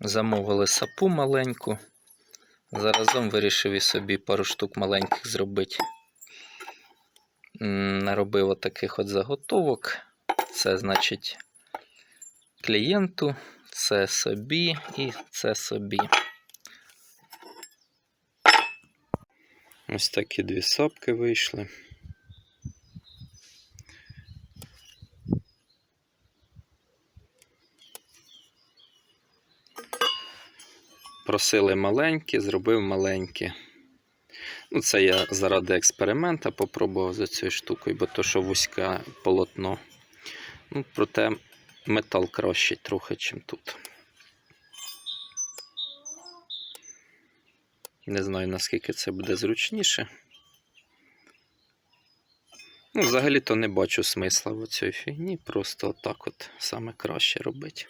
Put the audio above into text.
Замовили сапу маленьку. Заразом вирішив і собі пару штук маленьких зробити. Наробив отаких от заготовок. Це значить клієнту, це собі і це собі. Ось такі дві сапки вийшли. Просили маленькі, зробив маленькі. Ну, це я заради експеримента попробував за цією штукою, бо то, що вузьке полотно. Ну, проте метал кращий трохи, ніж тут. Не знаю, наскільки це буде зручніше. Ну, взагалі-то не бачу смисла в цій фігні, просто отак от саме краще робити.